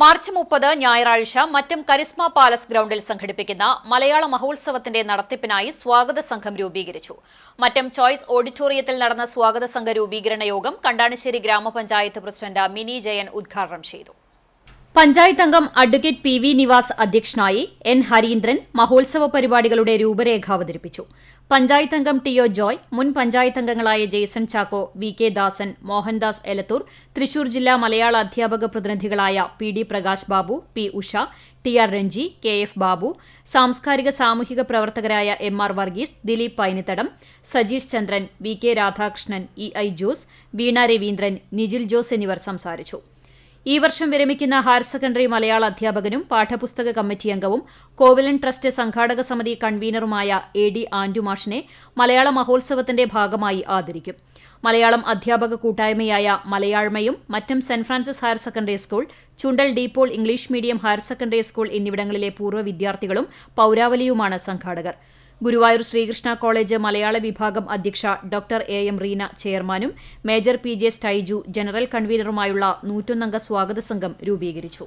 March മുപ്പത് ഞായറാഴ്ച Mattam charisma palace ഗ്രൗണ്ടിൽ സംഘടിപ്പിക്കുന്ന മലയാള മഹോത്സവത്തിന്റെ നടത്തിപ്പിനായി സ്വാഗത സംഘം രൂപീകരിച്ചു. മറ്റം ചോയ്സ് ഓഡിറ്റോറിയത്തിൽ നടന്ന സ്വാഗത സംഘ രൂപീകരണ യോഗം കണ്ടാണിശ്ശേരി ഗ്രാമപഞ്ചായത്ത് പ്രസിഡന്റ് മിനി ജയൻ ഉദ്ഘാടനം ചെയ്തു. പഞ്ചായത്ത് അംഗം അഡ്വക്കേറ്റ് പി വി നിവാസ് അധ്യക്ഷനായി എൻ ഹരീന്ദ്രൻ മഹോത്സവ പരിപാടികളുടെ രൂപരേഖ അവതരിപ്പിച്ചു. പഞ്ചായത്ത് അംഗം ടി ഒ ജോയ് മുൻ പഞ്ചായത്ത് അംഗങ്ങളായ ജെയ്സൺ ചാക്കോ വി കെ ദാസൻ മോഹൻദാസ് എലത്തൂർ തൃശൂർ ജില്ലാ മലയാള അധ്യാപക പ്രതിനിധികളായ P D Prakash Babu P Usha T R Ranji K F Babu സാംസ്കാരിക സാമൂഹിക പ്രവർത്തകരായ M R Varghese Dileep Painithadam Sajeesh Chandran V K Radhakrishnan E I Jose Veena Raveendran Nijil Jose എന്നിവർ സംസാരിച്ചു. ഈ വർഷം വിരമിക്കുന്ന ഹയർ സെക്കൻഡറി മലയാള അധ്യാപകനും പാഠപുസ്തക committee അംഗവും കോവിലൻ ട്രസ്റ്റ് സംഘാടക സമിതി കൺവീനറുമായ എ ഡി ആൻഡുമാഷിനെ മലയാള മഹോത്സവത്തിന്റെ ഭാഗമായി ആദരിക്കും. മലയാളം അധ്യാപക കൂട്ടായ്മയായ മലയാഴ്മയും മറ്റും Saint Francis Higher Secondary School Chundal De Paul English Medium Higher Secondary School എന്നിവിടങ്ങളിലെ പൂർവ വിദ്യാർത്ഥികളും പൌരാവലിയുമാണ് സംഘാടകർ. ഗുരുവായൂർ ശ്രീകൃഷ്ണ കോളേജ് മലയാള വിഭാഗം അധ്യക്ഷ ഡോക്ടർ എ എം റീന ചെയർമാനും major P J Styju general കൺവീനറുമായുള്ള നൂറ്റൊന്നംഗ സ്വാഗത സംഘം രൂപീകരിച്ചു